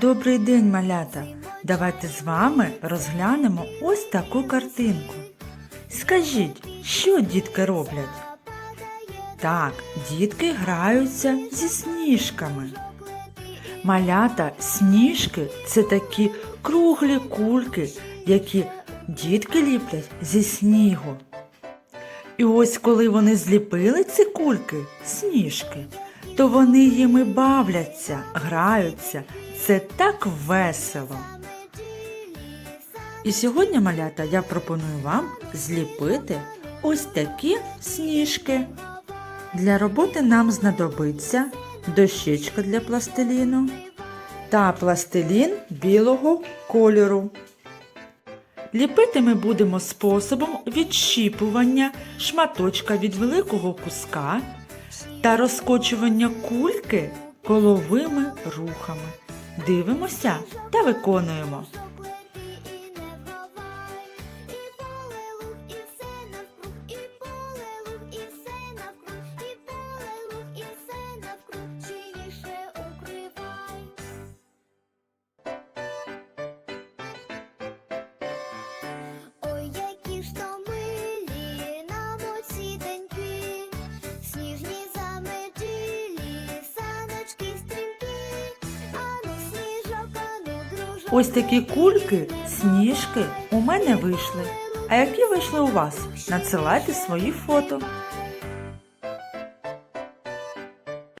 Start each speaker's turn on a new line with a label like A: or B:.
A: Добрий день, малята! Давайте з вами розглянемо ось таку картинку. Скажіть, що дітки роблять? Так, дітки граються зі сніжками. Малята, сніжки це такі круглі кульки, які дітки ліплять зі снігу. І ось коли вони зліпили ці кульки, сніжки, то вони їми бавляться, граються. Це так весело. І сьогодні, малята, я пропоную вам зліпити ось такі сніжки. Для роботи нам знадобиться дощечка для пластиліну та пластилін білого кольору. Ліпити ми будемо способом відщіпування шматочка від великого куска та розкочування кульки коловими рухами. Дивимося та виконуємо. Ось такі кульки, сніжки у мене вийшли. А які вийшли у вас? Надсилайте свої фото.